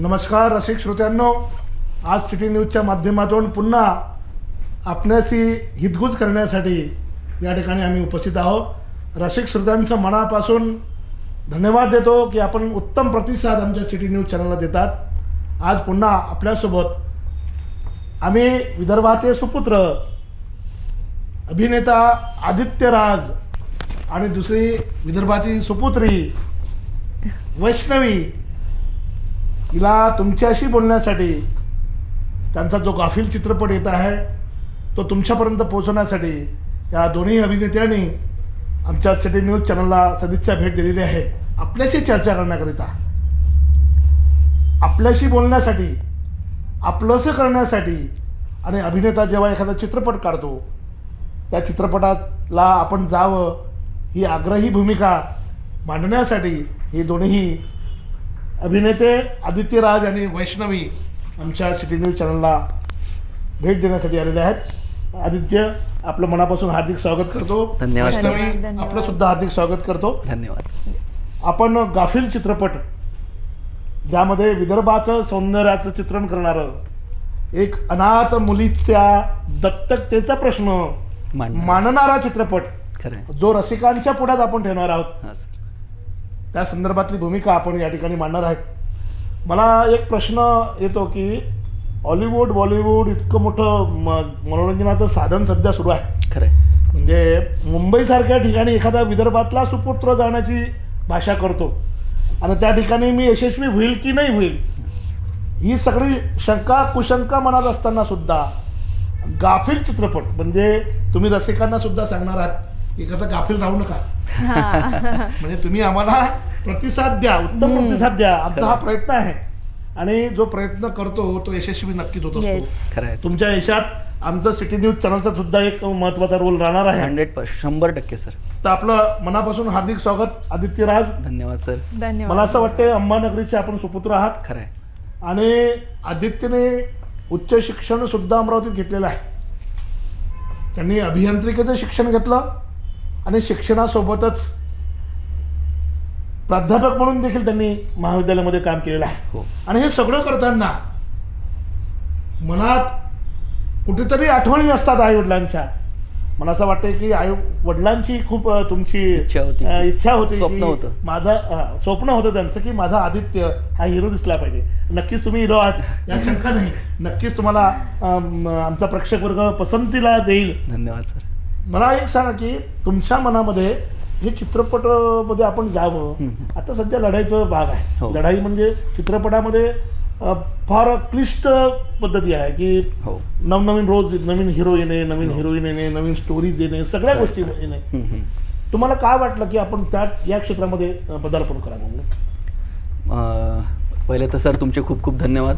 नमस्कार रसिक श्रोत्यांनो आज सिटी न्यूजच्या माध्यमातून पुन्हा आपणाशी हितगुज करण्यासाठी या ठिकाणी आम्ही उपस्थित आहोत. रसिक श्रोत्यांचं मनापासून धन्यवाद देतो की आपण उत्तम प्रतिसाद आमच्या सिटी न्यूज चॅनलला देतात. आज पुन्हा आपल्यासोबत आम्ही विदर्भाचे सुपुत्र अभिनेता आदित्य राज आणि दुसरी विदर्भाची सुपुत्री वैष्णवी तिला तुमच्याशी बोलण्यासाठी त्यांचा जो गाफील चित्रपट येत आहे तो तुमच्यापर्यंत पोहोचवण्यासाठी या दोन्ही अभिनेत्यांनी आमच्या सिटी न्यूज चॅनलला सदिच्छा भेट दिलेली आहे. आपल्याशी चर्चा करण्याकरिता. आपल्याशी बोलण्यासाठी आपलंसं करण्यासाठी आणि अभिनेता जेव्हा एखादा चित्रपट काढतो त्या चित्रपटाला आपण जावं ही आग्रही भूमिका मांडण्यासाठी हे दोन्ही अभिनेते आदित्य राज आणि वैष्णवी आमच्या सिटी न्यूज चॅनलला भेट देण्यासाठी आलेले आहेत आदित्य आपलं मनापासून हार्दिक स्वागत करतो धन्यवाद. वैष्णवी. आपलं सुद्धा हार्दिक स्वागत करतो धन्यवाद आपण गाफील चित्रपट ज्यामध्ये विदर्भाचं सौंदर्याचं चित्रण करणारं एक अनाथ मुलीच्या दत्तकतेचा प्रश्न मांडणार. मांडणारा चित्रपट. जो रसिकांच्या पुढ्यात आपण ठेवणार आहोत. त्या संदर्भातली भूमिका आपण या ठिकाणी मांडणार आहेत मला एक प्रश्न येतो की हॉलिवूड बॉलिवूड इतकं मोठं म- मनोरंजनाचं साधन सध्या सुरू आहे. खरं. म्हणजे मुंबईसारख्या ठिकाणी एखादा विदर्भातला सुपुत्र जाण्याची भाषा करतो. आणि त्या ठिकाणी मी यशस्वी होईल की नाही होईल ही सगळी शंका कुशंका मनात असताना सुद्धा गाफील चित्रपट म्हणजे तुम्ही रसिकांना सुद्धा सांगणार आहात एखादा गाफील राहू नका. म्हणजे तुम्ही आम्हाला प्रतिसाद द्या उत्तम प्रतिसाद द्या. आमचा हा प्रयत्न आहे. आणि जो प्रयत्न करतो तो यशस्वी नक्कीच होत खरं आहे. तुमच्या यशात आमचं सिटी न्यूज चॅनलचा सुद्धा एक महत्त्वाचा रोल राहणार आहे. हंड्रेड पर शंभर टक्के सर. तर आपलं मनापासून हार्दिक स्वागत आदित्य राज धन्यवाद सर. धन्यवाद. मला असं वाटतं अंबानगरीचे आपण सुपुत्र आहात. खरं आहे. आणि आदित्यने उच्च शिक्षण सुद्धा अमरावतीत घेतलेलं आहे. त्यांनी अभियांत्रिकेचं शिक्षण घेतलं. आणि शिक्षणासोबतच प्राध्यापक म्हणून देखील त्यांनी महाविद्यालयामध्ये काम केलेलं आहे. हो. आणि हे सगळं करताना मनात कुठेतरी आठवणी असतात आई वडिलांच्या मला असं वाटतं की आई वडिलांची खूप तुमची इच्छा होती. इच्छा होती स्वप्न होतं. माझा स्वप्न होतं त्यांचं की माझा आदित्य हा हिरो दिसला पाहिजे. नक्कीच तुम्ही हिरो आहात. या शंका नाही. नक्कीच तुम्हाला आमचा प्रेक्षक वर्ग पसंतीला देईल. धन्यवाद सर. मला एक सांगा की तुमच्या मनामध्ये हे चित्रपटमध्ये आपण जावं. आता सध्या लढाईचं भाग आहे. हो. लढाई म्हणजे चित्रपटामध्ये फार क्लिष्ट पद्धती आहे की हो. नवनवीन रोज नवीन हिरो येणे नवीन हिरोईन येणे नवीन स्टोरीज येणे सगळ्या गोष्टी येणे. तुम्हाला काय वाटलं की आपण त्या या क्षेत्रामध्ये पदार्पण करावं म्हणून? पहिले तर सर तुमचे खूप खूप धन्यवाद.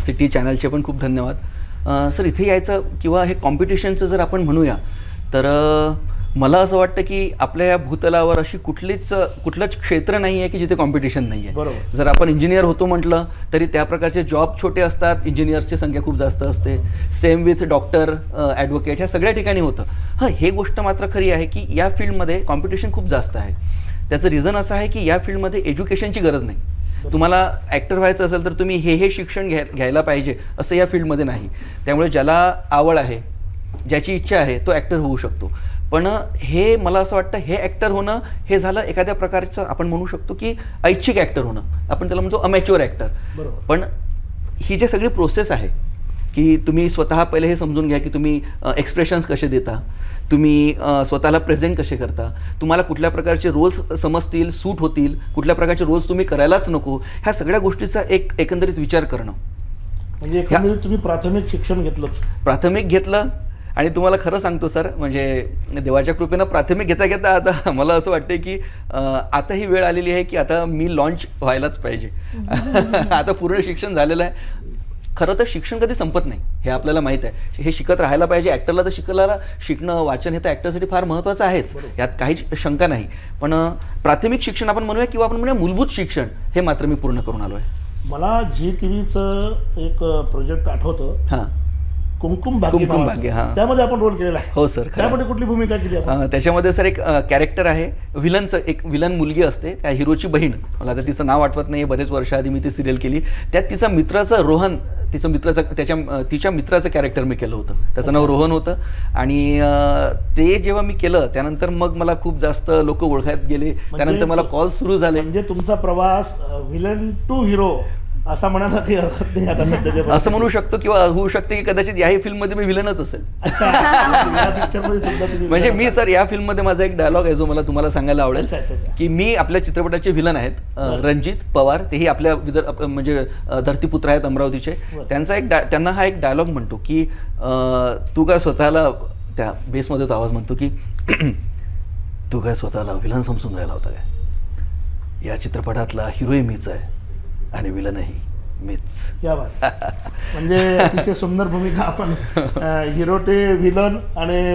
सिटी चॅनलचे पण खूप धन्यवाद. सर इथे यायचं किंवा हे कॉम्पिटिशनचं जर आपण म्हणूया तर मला असं वाटतं की आपल्या या भूतलावर अशी कुठलीच कुठलंच क्षेत्र नाही आहे की जिथे कॉम्पिटिशन नाही आहे. बरोबर. जर आपण इंजिनियर होतो म्हटलं तरी त्या प्रकारचे जॉब छोटे असतात इंजिनियर्सची संख्या खूप जास्त असते. सेम विथ डॉक्टर ॲडव्होकेट ह्या सगळ्या ठिकाणी होतं. हां हे गोष्ट मात्र खरी आहे की या फील्डमध्ये कॉम्पिटिशन खूप जास्त आहे. त्याचं रिझन असं आहे की या फील्डमध्ये एज्युकेशनची गरज नाही. तुम्हाला ॲक्टर व्हायचं असेल तर तुम्ही हे हे शिक्षण घ्याय घ्यायला पाहिजे असं या फील्डमध्ये नाही. त्यामुळे ज्याला आवड आहे ज्याची इच्छा आहे तो ॲक्टर होऊ शकतो. पण हे मला असं वाटतं हे ॲक्टर होणं हे झालं एखाद्या प्रकारचं आपण म्हणू शकतो की ऐच्छिक ॲक्टर होणं. आपण त्याला म्हणतो अमॅच्युअर ॲक्टर. पण ही जी सगळी प्रोसेस आहे की तुम्ही स्वतः पहिले हे समजून घ्या की तुम्ही एक्सप्रेशन्स कसे देता तुम्ही स्वतःला प्रेझेंट कसे करता तुम्हाला कुठल्या प्रकारचे रोल्स समजतील सूट होतील कुठल्या प्रकारचे रोल्स तुम्ही करायलाच नको ह्या सगळ्या गोष्टीचा एक एकंदरीत विचार करणं. म्हणजे तुम्ही प्राथमिक शिक्षण घेतलंच. प्राथमिक घेतलं आणि तुम्हाला खरं सांगतो सर म्हणजे देवाच्या कृपेनं प्राथमिक घेता घेता आता मला असं वाटतं की आता ही वेळ आलेली आहे की आता मी लॉन्च व्हायलाच पाहिजे. आता पूर्ण शिक्षण झालेलं आहे. खरं तर शिक्षण कधी संपत नाही हे आपल्याला माहीत आहे. हे शिकत राहायला पाहिजे ॲक्टरला तर शिकला शिकणं वाचन हे तर ॲक्टरसाठी फार महत्त्वाचं आहेच. यात काहीच शंका नाही. पण प्राथमिक शिक्षण आपण म्हणूया किंवा आपण म्हणूया मूलभूत शिक्षण हे मात्र मी पूर्ण करून आलो आहे मला झी टी व्हीचं एक प्रोजेक्ट आठवतं. हां. कुमकुम भाग्य कुमकुम नावाचं. भाग्य, हा. त्यामध्ये आपण रोल केलेला आहे. हो सर खरं. त्यामध्ये कुठली भूमिका केली आपण? अं, त्याच्यामध्ये सर एक कॅरेक्टर आहे. विलनचं एक विलन मुलगी असते त्या हिरोची बहीण. मला आता तिचं नाव आठवत नाही बरेच वर्ष आधी मी ती सिरियल केली. त्यात तिचा मित्राचं रोहन तिचं मित्राचं त्याच्या अं, तिच्या मित्राचं कॅरेक्टर मी केलं होतं. त्याचं नाव रोहन होतं. आणि अं, ते जेव्हा मी केलं त्यानंतर मग मला खूप जास्त लोक ओळखत गेले. त्यानंतर मला कॉल सुरू झाले. म्हणजे तुमचा प्रवास व्हिलन टू हिरो असा म्हणायला काही हरकत नाही आता सध्याच्या असं म्हणू शकतो किंवा होऊ शकते की कदाचित याही फिल्ममध्ये मी विलनच असेल. म्हणजे मी सर या फिल्ममध्ये माझा एक डायलॉग आहे जो मला तुम्हाला सांगायला आवडेल. की मी आपल्या चित्रपटाचे विलन आहेत रणजित पवार तेही आपल्या विदर आप- म्हणजे धरतीपुत्र आहेत अमरावतीचे. त्यांचा एक त्यांना हा एक डायलॉग म्हणतो की तू काय स्वतःला त्या बेसमध्ये तो आवाज म्हणतो की तू काय स्वतःला विलन समजून राहिला होता काय? या चित्रपटातला हिरोही मीच आहे. आणि विलनही. मीच. क्या बात म्हणजे अतिशय सुंदर भूमिका आपण हिरो ते विलन आणि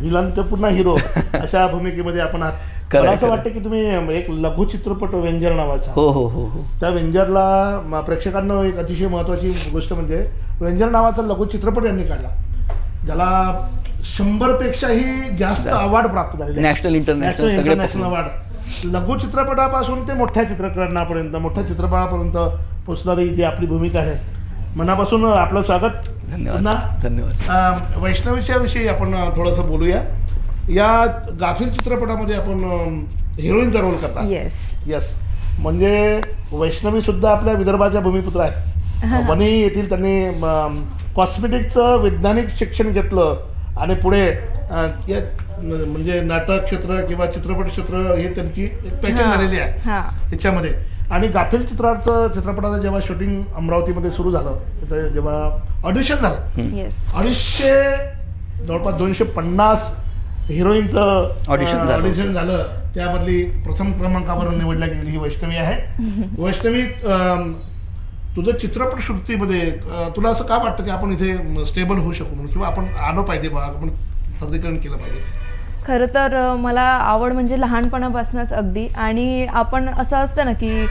विलन ते पुन्हा हिरो अशा भूमिकेमध्ये आपण आहात. मला असं. वाटतं की तुम्ही एक लघु चित्रपट वेंजर नावाचा. हो हो हो हो. त्या वेंजरला म- प्रेक्षकांना एक अतिशय महत्वाची गोष्ट म्हणजे वेंजर नावाचा लघु चित्रपट यांनी काढला. ज्याला शंभर पेक्षाही जास्त. अवॉर्ड प्राप्त. National, international National, सगळे अवॉर्ड लघु चित्रपटापासून ते मोठ्या चित्रपटापर्यंत मोठ्या चित्रपटापर्यंत पोचणारी जी आपली भूमिका आहे. मनापासून आपलं स्वागत. धन्यवाद. धन्यवाद. अं, वैष्णवीच्या विषयी आपण थोडंसं बोलूया. या गाफील चित्रपटामध्ये आपण हिरोईनचा रोल करता. येस यस म्हणजे वैष्णवी सुद्धा आपल्या विदर्भाच्या भूमिपुत्र आहेत. वणी येथील त्यांनी कॉस्मेटिकचं वैज्ञानिक शिक्षण घेतलं आणि पुढे या म्हणजे नाटक क्षेत्र किंवा चित्रपट क्षेत्र हे त्यांची एक पॅशन. झालेली आहे. हा. याच्यामध्ये. आणि गाफील चित्राचं चित्रपटाचं जेव्हा शूटिंग अमरावतीमध्ये सुरू झालं त्याचं जेव्हा ऑडिशन झालं अडीचशे जवळपास दोनशे पन्नास हिरोईनचं झालं. ऑडिशन झालं. त्यामधली प्रथम क्रमांकावर निवडल्या गेलेली ही वैष्णवी आहे. वैष्णवी तुझं चित्रपट सृष्टीमध्ये अं, तुला असं का वाटतं की आपण इथे स्टेबल होऊ शकू म्हणून? किंवा आपण आलो पाहिजे बा आपण सादरीकरण केलं पाहिजे? खरं तर मला आवड म्हणजे लहानपणापासूनच अगदी. आणि आपण असं असतं ना की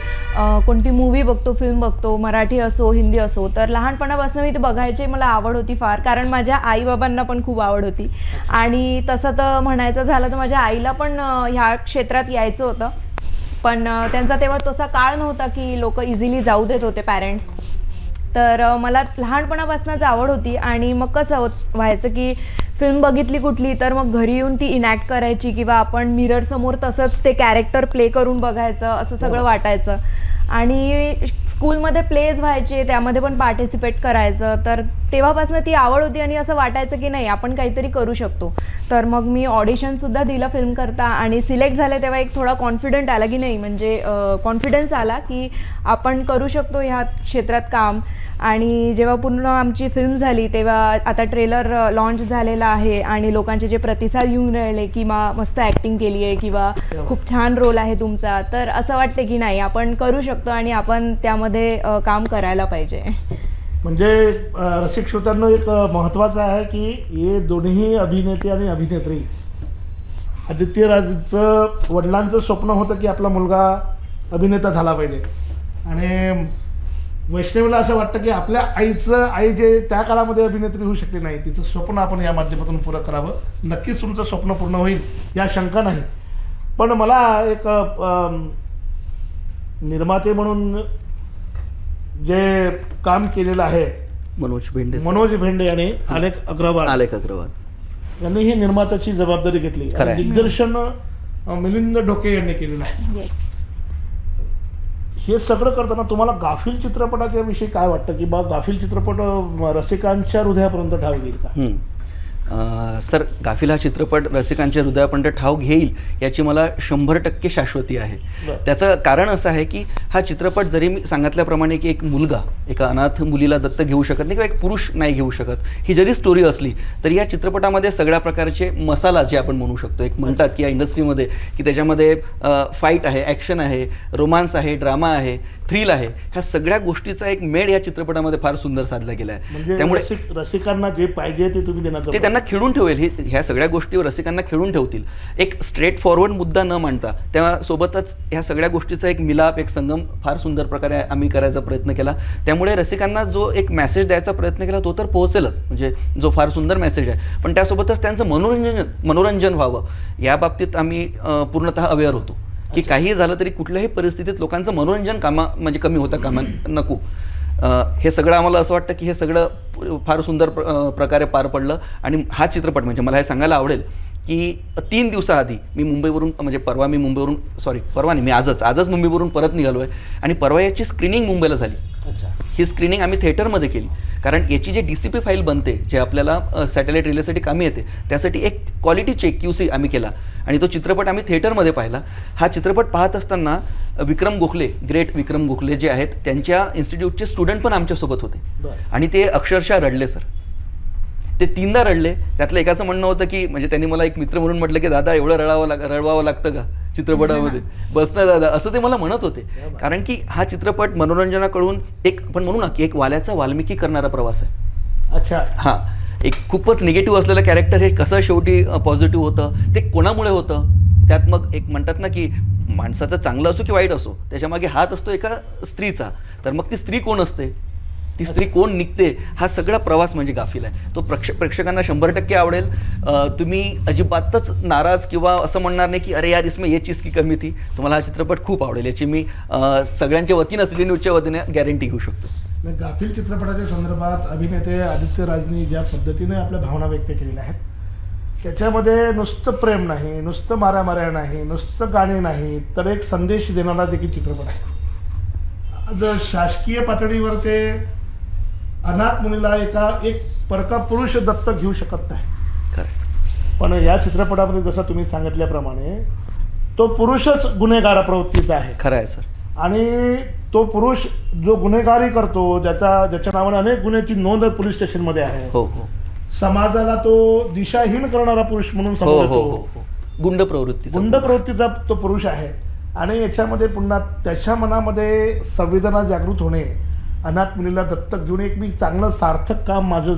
कोणती मूवी बघतो फिल्म बघतो मराठी असो हिंदी असो तर लहानपणापासून मी ते बघायची मला आवड होती फार. कारण माझ्या आईबाबांना पण खूप आवड होती. आणि तसं तर म्हणायचं झालं तर माझ्या आईला पण ह्या क्षेत्रात यायचं होतं. पण त्यांचा तेव्हा तसा काळ नव्हता की लोक इझिली जाऊ देत होते पॅरेंट्स तर मला लहानपणापासूनच आवड होती. आणि मग कसं होत व्हायचं की फिल्म बघितली कुठली तर मग घरी येऊन ती इनॅक्ट करायची किंवा आपण मिरर समोर तसंच ते कॅरेक्टर प्ले करून बघायचं असं सगळं वाटायचं. आणि स्कूलमध्ये प्लेज व्हायचे त्यामध्ये पण पार्टिसिपेट करायचं. तर तेव्हापासून ती आवड होती आणि असं वाटायचं की नाही आपण काहीतरी करू शकतो. तर मग मी ऑडिशनसुद्धा दिलं फिल्म करता आणि सिलेक्ट झाले तेव्हा एक थोडा कॉन्फिडंट आला की नाही म्हणजे कॉन्फिडन्स आला की आपण करू शकतो ह्या क्षेत्रात काम. आणि जेव्हा पूर्ण आमची फिल्म झाली तेव्हा आता ट्रेलर लॉन्च झालेला आहे आणि लोकांचे जे प्रतिसाद येऊन राहिले की मा मस्त ॲक्टिंग केली आहे किंवा खूप छान रोल आहे तुमचा तर असं वाटतं की नाही आपण करू शकतो आणि आपण त्यामध्ये काम करायला पाहिजे. म्हणजे रसिक श्रोत्यांना एक महत्त्वाचं आहे की हे दोन्ही अभिनेते आणि अभिनेत्री आदित्य राजचं वडिलांचं स्वप्न होतं की आपला मुलगा अभिनेता झाला पाहिजे. आणि वैष्णवीला असं वाटतं की आपल्या आईचं आई जे त्या काळामध्ये अभिनेत्री होऊ शकली नाही तिचं स्वप्न आपण या माध्यमातून पुरं करावं. नक्कीच तुमचं स्वप्न पूर्ण होईल या शंका नाही. पण मला एक निर्माते म्हणून जे काम केलेलं आहे मनोज भेंडे. मनोज भेंडे आणि आलेख अग्रवाल. आलेख अग्रवाल. यांनी ही निर्मात्याची जबाबदारी घेतली. दिग्दर्शन मिलिंद ढोके यांनी केलेलं आहे. हे सगळं करताना तुम्हाला गाफील चित्रपटाच्या विषयी काय वाटतं? की बा गाफील चित्रपट रसिकांच्या हृदयापर्यंत ठाव येईल का? सर गाफील हा चित्रपट रसिकांच्या हृदयापर्यंत ठाव घेईल याची मला शंभर टक्के शाश्वती आहे. त्याचं कारण असं आहे की हा चित्रपट जरी मी सांगितल्याप्रमाणे की एक मुलगा एका अनाथ मुलीला दत्तक घेऊ शकत नाही किंवा एक पुरुष नाही घेऊ शकत ही जरी स्टोरी असली तरी या चित्रपटामध्ये सगळ्या प्रकारचे मसाला जे आपण म्हणू शकतो एक म्हणतात की या इंडस्ट्रीमध्ये की त्याच्यामध्ये फाईट आहे ॲक्शन आहे रोमांस आहे ड्रामा आहे थ्रिल आहे. ह्या सगळ्या गोष्टीचा एक मेड या चित्रपटामध्ये फार सुंदर साधला गेला आहे म्हणजे त्यामुळे रसिक रसिकांना जे पाहिजे ते तुम्ही देण्याचं ते त्यांना खेळून ठेवेल. हे ह्या सगळ्या गोष्टी रसिकांना खेळून ठेवतील. एक स्ट्रेट फॉरवर्ड मुद्दा न मांडता त्यासोबतच ह्या सगळ्या गोष्टीचा एक मिलाप एक संगम फार सुंदर प्रकारे आम्ही करायचा प्रयत्न केला. त्यामुळे रसिकांना जो एक मेसेज द्यायचा प्रयत्न केला तो तर पोहोचेलच. म्हणजे जो फार सुंदर मेसेज आहे. पण त्यासोबतच त्यांचं मनोरंजन मनोरंजन व्हावं. या बाबतीत आम्ही अं, पूर्णतः अवेअर होतो. की काही झालं तरी कुठल्याही परिस्थितीत लोकांचं मनोरंजन कामा म्हणजे कमी होता कामा नको. हे सगळं आम्हाला असं वाटतं की हे सगळं फार सुंदर प्रकारे पार पडलं आणि हा चित्रपट म्हणजे मला हे सांगायला आवडेल की तीन दिवसाआधी मी मुंबईवरून म्हणजे परवा मी मुंबईवरून सॉरी परवा नाही मी आजच आजच मुंबईवरून परत निघालो आहे आणि परवा याची स्क्रीनिंग मुंबईला झाली. अच्छा. ही स्क्रीनिंग आम्ही थिएटरमध्ये केली. कारण याची जी डी सी पी फाईल बनते जे आपल्याला सॅटेलाईट रिलेसाठी कामी येते त्यासाठी एक क्वालिटी चेक क्यू सी आम्ही केला. आणि तो चित्रपट आम्ही थिएटरमध्ये पाहिला. हा चित्रपट पाहत असताना विक्रम गोखले ग्रेट विक्रम गोखले जे आहेत त्यांच्या इन्स्टिट्यूटचे स्टुडंट पण आमच्यासोबत होते. आणि ते अक्षरशः रडले सर. ते तीनदा रडले. त्यातलं एकाचं म्हणणं होतं की म्हणजे त्यांनी मला एक मित्र म्हणून म्हटलं की दादा एवढं रडावं लाग रडवावं लागतं का चित्रपटामध्ये? बस ना दादा. असं ते मला म्हणत होते. कारण की हा चित्रपट मनोरंजनाकडून एक आपण म्हणू ना की एक वाल्याचा वाल्मिकी करणारा प्रवास आहे. अच्छा. हां. एक खूपच निगेटिव्ह असलेलं कॅरेक्टर हे कसं शेवटी पॉझिटिव्ह होतं? ते कोणामुळे होतं? त्यात मग एक म्हणतात ना की माणसाचं चांगलं असो की वाईट असो त्याच्यामागे हात असतो एका स्त्रीचा. तर मग ती स्त्री कोण असते? ती स्त्री कोण निघते? हा सगळा प्रवास म्हणजे गाफील आहे. तो प्रेक्ष प्रेक्षकांना शंभर टक्के आवडेल. तुम्ही अजिबातच नाराज किंवा असं म्हणणार नाही की अरे यार इसमें ये चीज की कमी थी. तुम्हाला हा चित्रपट खूप आवडेल याची मी सगळ्यांच्या वतीनं असली न्यूजच्या वतीने गॅरंटी घेऊ शकतो. नाही, गाफील चित्रपटाच्या संदर्भात अभिनेते आदित्य राजनी ज्या पद्धतीने आपल्या भावना व्यक्त केलेल्या आहेत त्याच्यामध्ये नुसतं प्रेम नाही नुसतं मारामाऱ्या नाही नुसतं गाणी नाही तर एक संदेश देणारा देखील चित्रपट आहे. आज शासकीय पातळीवर ते अनाथ मुलीला एका एक परका पुरुष दत्तक घेऊ शकत नाही. पण या चित्रपटामध्ये जसं तुम्ही सांगितल्याप्रमाणे तो पुरुषच गुन्हेगार प्रवृत्तीचा आहे. खरं आहे सर. आणि तो पुरुष जो गुन्हेगारी करतो ज्याच्या ज्याच्या नावाने अनेक गुन्ह्याची नोंद पोलीस स्टेशनमध्ये आहे. हो हो. समाजाला तो दिशाहीन करणारा पुरुष म्हणून हो समोर हो हो येतो. हो गुंड प्रवृत्तीचा गुंड प्रवृत्तीचा तो पुरुष आहे. आणि याच्यामध्ये पुन्हा त्याच्या मनामध्ये संवेदना जागृत होणे अनाथ मुलीला दत्तक घेऊन एक मी चांगलं सार्थक काम माझं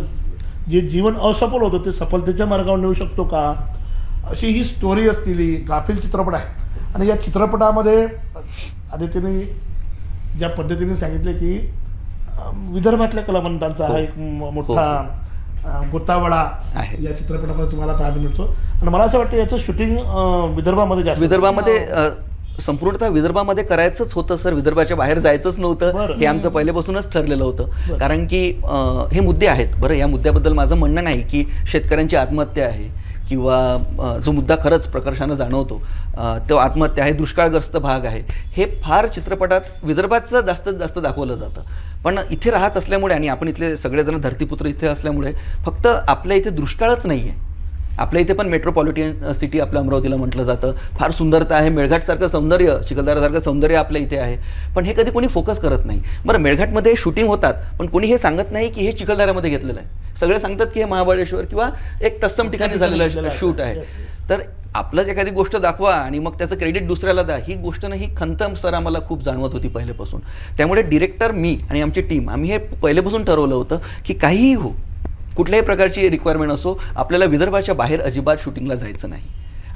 जे जीवन असफल होतं ते सफलतेच्या मार्गावर नेऊ शकतो का? अशी ही स्टोरी असलेली गाफील चित्रपट आहे. आणि या चित्रपटामध्ये आदित्यने ज्या पद्धतीने सांगितले की विदर्भातल्या कलावंतांचा हा एक म- मोठा अं, गोतावळा आहे. या चित्रपटामध्ये तुम्हाला पाहायला मिळतो. आणि मला असं वाटतं याचं शूटिंग विदर्भामध्ये जास्त विदर्भामध्ये संपूर्णतः विदर्भामध्ये करायचंच होतं सर. विदर्भाच्या बाहेर जायचंच नव्हतं. हे आमचं पहिल्यापासूनच ठरलेलं होतं. कारण की हे मुद्दे आहेत. बरं या मुद्द्याबद्दल माझं म्हणणं नाही की शेतकऱ्यांची आत्महत्या आहे. किंवा जो मुद्दा खरंच प्रकर्षानं जाणवतो तो आत्महत्या आहे दुष्काळग्रस्त भाग आहे. हे फार चित्रपटात विदर्भाचं जास्तीत जास्त दाखवलं जातं. पण इथे राहत असल्यामुळे आणि आपण इथले सगळेजण धरतीपुत्र इथे असल्यामुळे फक्त आपल्या इथे दुष्काळच नाही आहे आपल्या इथे पण मेट्रोपॉलिटन सिटी आपल्या अमरावतीला म्हटलं जातं. फार सुंदरता आहे. मेळघाटसारखं सौंदर्य चिखलदरासारखं सौंदर्य आपल्या इथे आहे. पण हे कधी कोणी फोकस करत नाही. बरं मेळघाटमध्ये शूटिंग होतात पण कोणी हे सांगत नाही की हे चिखलदऱ्यामध्ये घेतलेलं आहे. सगळे सांगतात की हे महाबळेश्वर किंवा एक तत्सम ठिकाणी झालेलं शूट आहे. तर आपलंच एखादी गोष्ट दाखवा आणि मग त्याचं क्रेडिट दुसऱ्याला द्या. ही गोष्ट ना ही खंतम सर आम्हाला खूप जाणवत होती पहिल्यापासून त्यामुळे डिरेक्टर मी आणि आमची टीम आम्ही हे पहिल्यापासून ठरवलं होतं की काहीही हो कुठल्याही प्रकारची रिक्वायरमेंट असो आपल्याला विदर्भाच्या बाहेर अजिबात शूटिंगला जायचं नाही.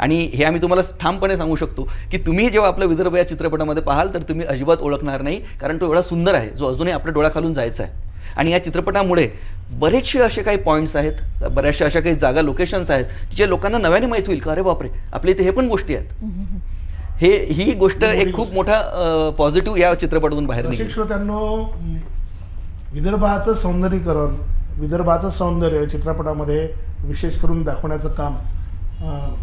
आणि हे आम्ही तुम्हाला ठामपणे सांगू शकतो की तुम्ही जेव्हा आपलं विदर्भ या चित्रपटामध्ये पाहाल तर तुम्ही अजिबात ओळखणार नाही कारण तो एवढा सुंदर आहे जो अजूनही आपल्या डोळ्याखालून जायचा आहे. आणि या चित्रपटामुळे बरेचसे असे काही पॉईंट्स आहेत बऱ्याचशा अशा काही जागा लोकेशन्स आहेत की जे लोकांना नव्याने माहीत होईल का अरे बापरे आपल्या इथे हे पण गोष्टी आहेत. हे ही गोष्ट एक खूप मोठा पॉझिटिव्ह या चित्रपटातून बाहेर श्रोत्यांनो विदर्भाचं सौंदर्यीकरण विदर्भाचं सौंदर्य चित्रपटामध्ये विशेष करून दाखवण्याचं काम अं,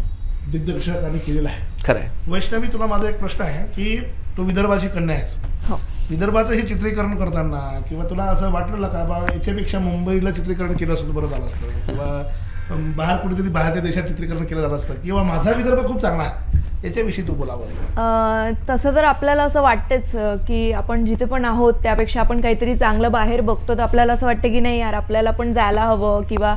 दिग्दर्शकांनी केलेलं आहे. खरं आहे. वैष्णवी तुला माझा एक प्रश्न आहे की तू विदर्भाची कन्या आहेस. हो. विदर्भाचं हे चित्रीकरण करताना किंवा तुला असं वाटलं का बा याच्यापेक्षा मुंबईला चित्रीकरण केलं असतं तर बरं झालं असतं. किंवा बाहेर कुठेतरी बाहेरच्या देशात चित्रीकरण केलं झालं असतं. किंवा माझा विदर्भ खूप चांगला आहे. याच्याविषयी तू बोलावं. अं, तसं तर आपल्याला असं वाटतेच की आपण जिथे पण आहोत त्यापेक्षा आपण काहीतरी चांगलं बाहेर बघतो तर आपल्याला असं वाटतं की नाही यार आपल्याला पण जायला हवं किंवा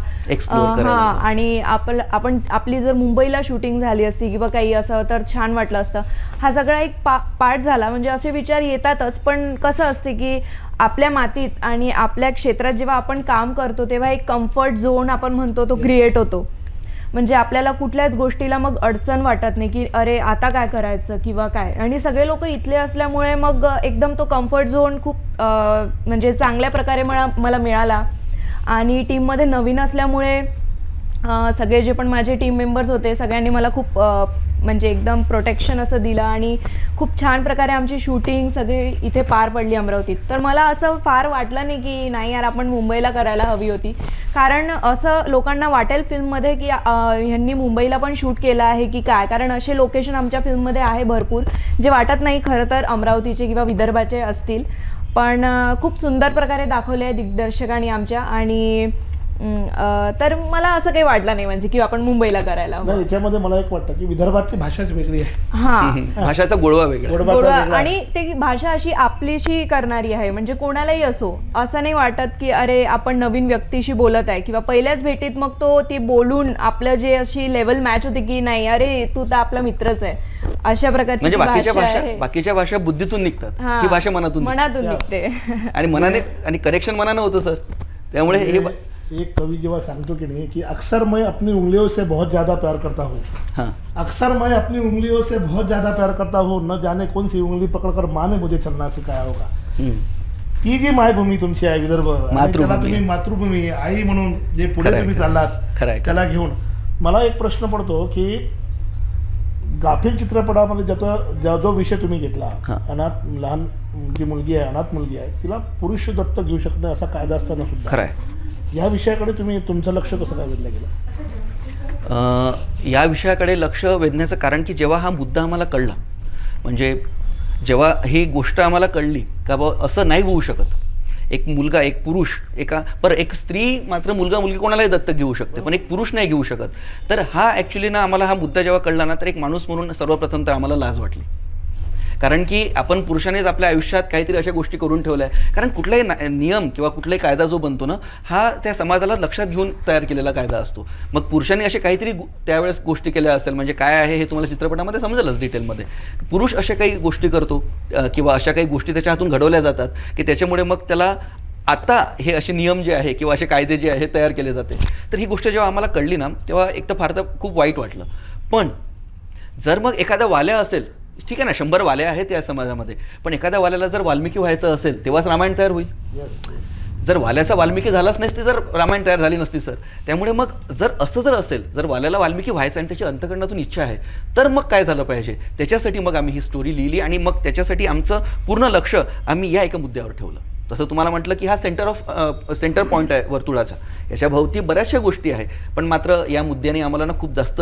हा. आणि आपलं आपण आपली जर मुंबईला शूटिंग झाली असती किंवा काही असं तर छान वाटलं असतं. हा सगळा एक पा पार्ट झाला. म्हणजे असे विचार येतातच पण कसं असते की आपल्या मातीत आणि आपल्या क्षेत्रात जेव्हा आपण काम करतो तेव्हा एक कम्फर्ट झोन आपण म्हणतो तो क्रिएट होतो. म्हणजे आपल्याला कुठल्याच गोष्टीला मग अडचण वाटत नाही की अरे आता काय करायचं किंवा काय? आणि सगळे लोक इथले असल्यामुळे मग एकदम तो कम्फर्ट झोन खूप म्हणजे चांगल्या प्रकारे मला मला मिळाला. आणि टीममध्ये नवीन असल्यामुळे सगळे जे पण माझे टीम मेंबर्स होते सगळ्यांनी मला खूप म्हणजे एकदम प्रोटेक्शन असं दिलं आणि खूप छान प्रकारे आमची शूटिंग सगळी इथे पार पडली अमरावतीत. तर मला असं फार वाटलं नाही की नाही यार आपण मुंबईला करायला हवी होती. कारण असं लोकांना वाटेल फिल्ममध्ये की ह्यांनी मुंबईला पण शूट केलं आहे की काय? कारण असे लोकेशन आमच्या फिल्ममध्ये आहे भरपूर. जे वाटत नाही खरं तर अमरावतीचे किंवा विदर्भाचे असतील. पण खूप सुंदर प्रकारे दाखवले आहे दिग्दर्शकांनी आमच्या आणि तर मला असं काही वाटलं नाही म्हणजे की आपण मुंबईला करायला हवं नाही याच्यामध्ये मला एक वाटतं की विदर्भातली भाषाच वेगळी आहे हां भाषाचा गोडवा वेगळा गोडबाचा गोडवा वेगळा आहे. आणि ते भाषा अशी आपलीशी करणारी आहे म्हणजे कोणालाही असो असं नाही वाटत की अरे आपण नवीन व्यक्तीशी बोलत आहे किंवा पहिल्याच भेटीत मग तो ती बोलून आपलं जे अशी लेवल मॅच होते की नाही अरे तू तर आपला मित्रच आहे अशा प्रकारची म्हणजे ती बाकीच्या भाषा भाषा आहे. बाकीच्या भाषा बुद्धीतून निघतात हां. ही भाषा मनातून निघते. मनातून निघते आणि मनाने आणि करेक्शन मनानं होतं सर त्यामुळे हे बा- एक कवि जेव्हा सांगतो की नाही की अक्सर मैं अपनी उंगलियों से बहुत ज्यादा प्यार करता हूँ हां अक्सर मैं अपनी उंगलियों से बहुत ज्यादा प्यार करता हूँ न जाने कौन सी उंगली पकड़कर माँ ने मुझे चलना सिखाया होगा. ती जी मायभूमी तुमची आहे विदर्भ आणि मातृभूमी. त्याला तुम्ही मातृभूमी आई म्हणून जे पुढे तुम्ही. चाललात त्याला घेऊन मला एक प्रश्न पडतो की गाफील चित्रपटामध्ये ज्याचा ज्या जो विषय तुम्ही घेतला हा. अनाथ लहान जी मुलगी आहे अनाथ मुलगी आहे तिला पुरुष दत्तक घेऊ शकणं असा कायदा असताना सुद्धा या विषयाकडे तुम्ही तुमचं लक्ष कसं काय वेधलं गेलं? या विषयाकडे लक्ष वेधण्याचं कारण की जेव्हा हा मुद्दा आम्हाला कळला म्हणजे जेव्हा ही गोष्ट आम्हाला कळली का बा असं नाही होऊ शकत. एक मुलगा एक पुरुष एका पर एक स्त्री मात्र मुलगा मुलगी कोणालाही दत्तक घेऊ शकते पण एक पुरुष नाही घेऊ शकत. तर हा ॲक्च्युली ना आम्हाला हा मुद्दा जेव्हा कळला ना तर एक माणूस म्हणून सर्वप्रथम तर आम्हाला लाज वाटली. कारण की आपण पुरुषानेच आपल्या आयुष्यात काहीतरी अशा गोष्टी करून ठेवल्या आहे कारण कुठलाही ना- नियम किंवा कुठलाही कायदा जो बनतो ना हा त्या समाजाला लक्षात घेऊन तयार केलेला कायदा असतो. मग पुरुषांनी असे काहीतरी त्यावेळेस गोष्टी केल्या असेल म्हणजे काय आहे हे तुम्हाला चित्रपटामध्ये समजेलच डिटेलमध्ये पुरुष अशा काही गोष्टी करतो किंवा अशा काही गोष्टी त्याच्या हातून घडवल्या जातात की त्याच्यामुळे मग त्याला आता हे असे नियम जे आहे किंवा असे कायदे जे आहे तयार केले जाते. तर ही गोष्ट जेव्हा आम्हाला कळली ना तेव्हा एक तर फार तर खूप वाईट वाटलं. पण जर मग एखादा वाल्या असेल ठीक आहे ना शंभर वाल्या आहेत या समाजामध्ये. पण एखाद्या वाल्याला जर वाल्मिकी व्हायचं असेल तेव्हाच रामायण तयार होईल. जर वाल्याचा वाल्मिकी झालाच नसती तर रामायण तयार झाली नसती सर. त्यामुळे मग जर असं जर असेल जर वाल्याला वाल्मिकी व्हायचं आणि त्याची अंतकरणातून इच्छा आहे तर मग काय झालं पाहिजे? त्याच्यासाठी मग आम्ही ही स्टोरी लिहिली आणि मग त्याच्यासाठी आमचं पूर्ण लक्ष आम्ही या एका मुद्द्यावर ठेवलं. तसं तुम्हाला म्हटलं की हा सेंटर ऑफ सेंटर पॉईंट आहे वर्तुळाचा. याच्या भोवती बऱ्याचशा गोष्टी आहे पण मात्र या मुद्द्याने आम्हाला ना खूप जास्त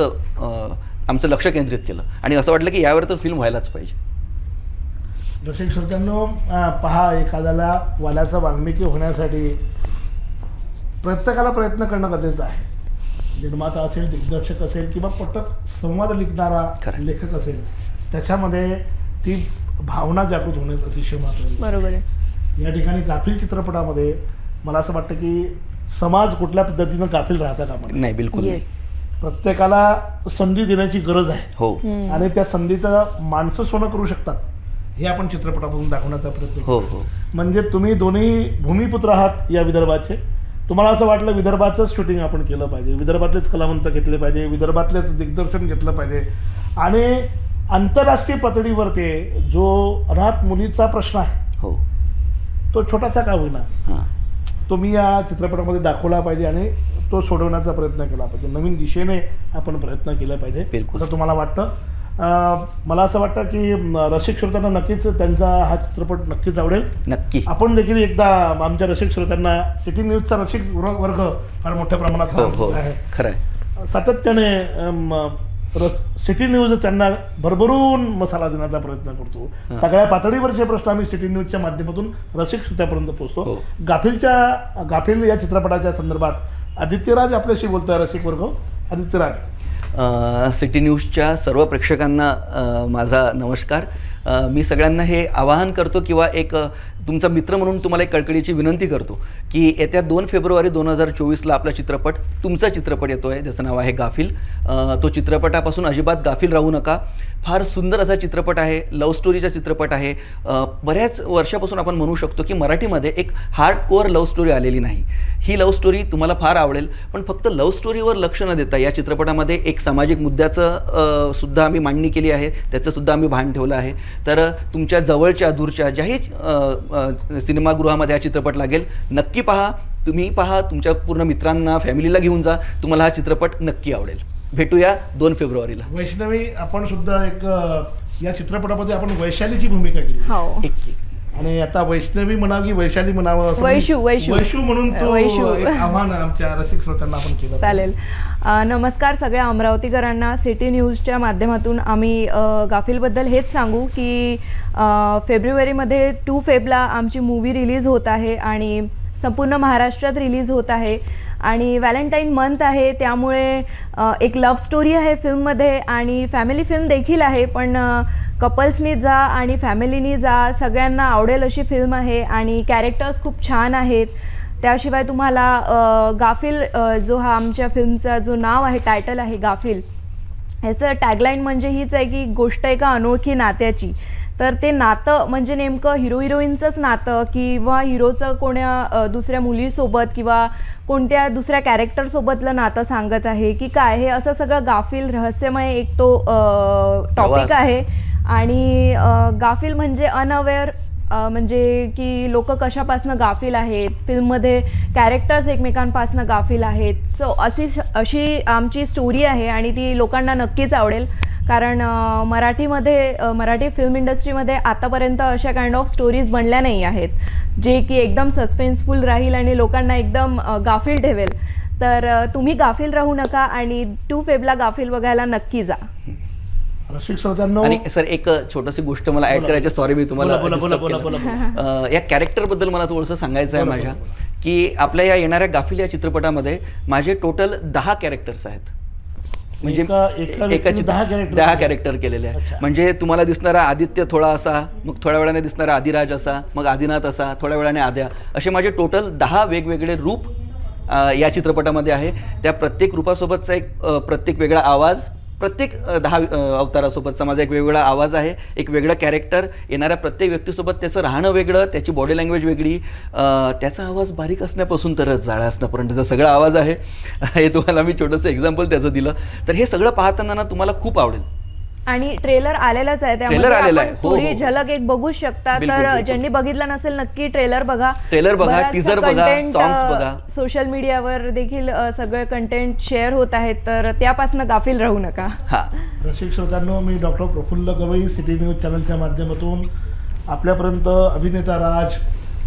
आमचं लक्ष केंद्रित केलं. आणि असं वाटलं की यावर तर फिल्म व्हायलाच पाहिजे. दर्शक श्रोत्यांनो पहा एखाद्याला वाल्याचा वाल्मिकी होण्यासाठी प्रत्येकाला प्रयत्न करणं गरजेचं आहे. निर्माता असेल दिग्दर्शक असेल किंवा पटक संवाद लिखणारा खरं. लेखक असेल त्याच्यामध्ये ती भावना जागृत होणे अतिशय महत्त्वाची बरोबर आहे. या ठिकाणी गाफील चित्रपटामध्ये मला असं वाटतं की समाज कुठल्या पद्धतीनं गाफील राहता नये. नाही बिलकुल प्रत्येकाला संधी देण्याची गरज आहे. हो. आणि त्या संधीचं माणसं सोनं करू शकतात. हे आपण चित्रपटातून दाखवण्याचा प्रयत्न. हो हो. म्हणजे तुम्ही दोन्ही भूमिपुत्र आहात या विदर्भाचे. तुम्हाला असं वाटलं विदर्भाचंच शूटिंग आपण केलं पाहिजे. विदर्भातलेच कलावंत घेतले पाहिजे. विदर्भातलेच दिग्दर्शन घेतलं पाहिजे. आणि आंतरराष्ट्रीय पातळीवर ते जो अनाथ मुलीचा प्रश्न आहे हो. तो छोटासा का होईना? हां. तो मी या चित्रपटामध्ये दाखवला पाहिजे आणि तो सोडवण्याचा प्रयत्न केला पाहिजे. नवीन दिशेने आपण प्रयत्न केला पाहिजे बिलकुल. असं तुम्हाला वाटतं? मला असं वाटतं की रसिक श्रोत्यांना नक्कीच त्यांचा हा चित्रपट नक्कीच आवडेल. नक्की. आपण देखील एकदा आमच्या रसिक श्रोत्यांना सिटी न्यूजचा रसिक वर्ग फार मोठ्या प्रमाणात हो हो आहे. खरं आहे. सातत्याने रस सिटी न्यूज त्यांना भरभरून मसाला देण्याचा प्रयत्न करतो. सगळ्या पातळीवरचे प्रश्न आम्ही सिटी न्यूजच्या माध्यमातून रसिक श्रोत्यापर्यंत पोहोचतो. हो. गाफीलच्या गाफील या चित्रपटाच्या संदर्भात आदित्यराज आपल्याशी बोलतोय रसिक वर्ग. आदित्यराज. सिटी न्यूजच्या सर्व प्रेक्षकांना माझा नमस्कार. मी सगळ्यांना हे आवाहन करतो किंवा एक तुमचा मित्र म्हणून तुम्हाला एक कळकळीची विनंती करतो की येत्या दोन फेब्रुवारी दोन हजार चोवीसला आपला चित्रपट तुमचा चित्रपट येतो आहे ज्याचं नाव आहे गाफिल. तो चित्रपटापासून अजिबात गाफिल राहू नका. फार सुंदर असा चित्रपट आहे. लव्ह स्टोरीचा चित्रपट आहे. बऱ्याच वर्षापासून आपण म्हणू शकतो की मराठीमध्ये एक हार्ड कोअर लव्ह स्टोरी आलेली नाही. ही लव्ह स्टोरी तुम्हाला फार आवडेल. पण फक्त लव्ह स्टोरीवर लक्ष न देता या चित्रपटामध्ये एक सामाजिक मुद्द्याचं सुद्धा आम्ही मांडणी केली आहे. त्याचंसुद्धा आम्ही भान ठेवलं आहे. तर तुमच्या जवळच्या दूरच्या ज्याही सिनेमागृहामध्ये हा चित्रपट लागेल. नक्की पहा. तुम्ही पहा तुमच्या पूर्ण मित्रांना फॅमिलीला घेऊन जा. तुम्हाला हा चित्रपट नक्की आवडेल. भेटूया दोन फेब्रुवारीला. वैष्णवी आपण सुद्धा एक या चित्रपटामध्ये आपण वैशालीची भूमिका केली. हो. एक आणि आता वैष्णवी म्हणावं की वैशाली म्हणावं असं वैशू, वैशू. वैशू म्हणून तो वैशू. एक आव्हान आमच्या रसिक श्रोत्यांना आपण केलं. चालेल. अ, नमस्कार सगळ्या अमरावतीकरांना. सिटी न्यूजच्या माध्यमातून आम्ही अ, गाफीलबद्दल हेच सांगू की अ, फेब्रुवारीमध्ये टू फेबला आमची मूवी रिलीज होत आहे आणि संपूर्ण महाराष्ट्रात रिलीज होत आहे. आणि व्हॅलेंटाईन मंथ आहे त्यामुळे अ, एक लव्ह स्टोरी आहे फिल्ममध्ये आणि फॅमिली फिल्म देखील आहे पण कपल्सनी जा आणि फॅमिलीनी जा सगळ्यांना आवडेल अशी फिल्म आहे आणि कॅरेक्टर्स खूप छान आहेत. त्याशिवाय तुम्हाला गाफील जो हा आमच्या फिल्मचा जो नाव आहे टायटल आहे गाफील ह्याचं टॅगलाईन म्हणजे हीच आहे की गोष्ट एका अनोळखी नात्याची. तर ते नातं म्हणजे नेमकं हिरो हिरोईनचंच नातं किंवा हिरोचं कोण्या दुसऱ्या मुलीसोबत किंवा कोणत्या दुसऱ्या कॅरेक्टरसोबतलं नातं सांगत आहे की काय? हे असं सगळं गाफील रहस्यमय एक तो टॉपिक. आहे. आणि गाफिल गाफील म्हणजे अनअवेअर म्हणजे की लोक कशापासनं गाफील आहेत? फिल्ममध्ये कॅरेक्टर्स एकमेकांपासनं गाफील आहेत. सो अशी अशी आमची स्टोरी आहे आणि ती लोकांना नक्कीच आवडेल. कारण मराठीमध्ये मराठी फिल्म इंडस्ट्रीमध्ये आतापर्यंत अशा काइंड ऑफ स्टोरीज बनल्या नाही आहेत. जे की एकदम सस्पेन्सफुल राहील आणि लोकांना एकदम गाफील ठेवेल. तर तुम्ही गाफील राहू नका आणि टू फेबला गाफील बघायला नक्की जा. रसिक श्रोत्यांनो आणि सर एक छोटीशी गोष्ट मला ऍड करायची सॉरी मी तुम्हाला या कॅरेक्टरबद्दल मला थोडंसं सांगायचं आहे माझ्या. की आपल्या या येणाऱ्या गाफील या चित्रपटामध्ये माझे टोटल दहा कॅरेक्टर्स आहेत. म्हणजे एका- दहा. कॅरेक्टर केलेले आहे. म्हणजे तुम्हाला दिसणारा आदित्य थोडा असा मग थोड्या वेळाने दिसणारा आदिराज असा मग आदिनाथ असा थोड्या वेळाने आद्या. असे माझे टोटल दहा वेगवेगळे रूप या चित्रपटामध्ये आहे. त्या प्रत्येक रूपासोबतचा एक प्रत्येक वेगळा आवाज प्रत्येक दहा अवतारासोबत अवतारासोबतचा माझा एक वेगवेगळा आवाज आहे एक वेगळं कॅरेक्टर येणाऱ्या प्रत्येक व्यक्तीसोबत त्याचं राहणं वेगळं त्याची बॉडी लँग्वेज वेगळी. त्याचा आवाज बारीक असण्यापासून तर जाळा असण्यापर्यंतचा सगळा आवाज आहे हे तुम्हाला मी छोटंसं एक्झाम्पल त्याचं दिलं. तर हे सगळं पाहताना ना तुम्हाला खूप आवडेल. आणि ट्रेलर आलेलाच आहे. आपण हो, हो, थोडी हो. झलक एक बघू शकता तर. ज्यांनी बघितलं नसेल नक्की ट्रेलर बघा ट्रेलर बघा, teaser बघा, अ, बघा. सोशल मीडियावर देखील सगळे कंटेंट शेअर होत आहेत तर त्यापासून गाफील राहू नका हां रसिक श्रोत्यांनो मी doctor Praful Gavai city news चॅनलच्या माध्यमातून आपल्यापर्यंत अभिनेता राज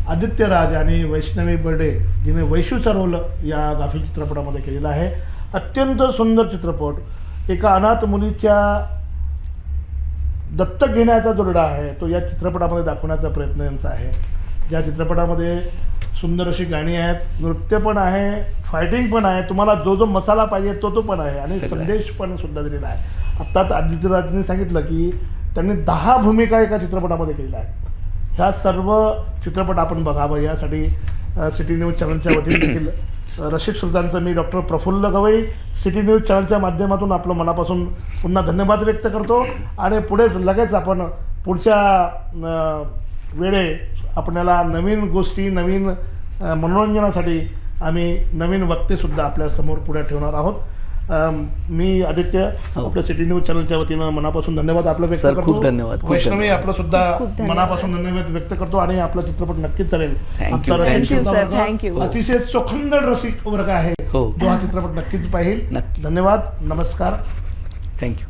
आदित्य राज आणि वैष्णवी बर्डे जिने वैशूचा रोल या गाफील चित्रपटामध्ये केलेला आहे अत्यंत सुंदर चित्रपट एका अनाथ मुलीच्या दत्तक घेण्याचा जो लढा आहे तो या चित्रपटामध्ये दाखवण्याचा प्रयत्न यांचा आहे. या चित्रपटामध्ये सुंदर अशी गाणी आहेत नृत्य पण आहे फायटिंग पण आहे तुम्हाला जो जो मसाला पाहिजे तो तो पण आहे आणि. संदेश पण सुद्धा दिलेला आहे. आत्ताच आदित्यराजने सांगितलं की त्यांनी दहा भूमिका एका चित्रपटामध्ये केलेल्या आहेत. ह्या सर्व चित्रपट आपण बघावं यासाठी सिटी न्यूज चॅनलच्या वतीने देखील रसिक श्रोतांचं मी doctor Praful Gavai city news चॅनलच्या माध्यमातून आपलं मनापासून पुन्हा धन्यवाद व्यक्त करतो. आणि पुढेच लगेच आपण पुढच्या वेळे आपल्याला नवीन गोष्टी नवीन मनोरंजनासाठी आम्ही नवीन वक्तेसुद्धा आपल्यासमोर पुढे ठेवणार आहोत. मी आदित्य हो. आपल्या सिटी न्यूज चॅनलच्या वतीनं मनापासून धन्यवाद आपलं व्यक्त सर, करतो खूप धन्यवाद, खूप वैष्णवी धन्यवाद. आपलं सुद्धा धन्यवाद. मनापासून धन्यवाद व्यक्त करतो आणि आपला चित्रपट नक्कीच चालेल Thank आमचा you, रसिक thank you, श्रोता sir, वर्ग thank you. अतिशय चोखंदळ रसिक वर्ग आहे हो. जो हा चित्रपट नक्कीच पाहिल नक्की. धन्यवाद नमस्कार थँक्यू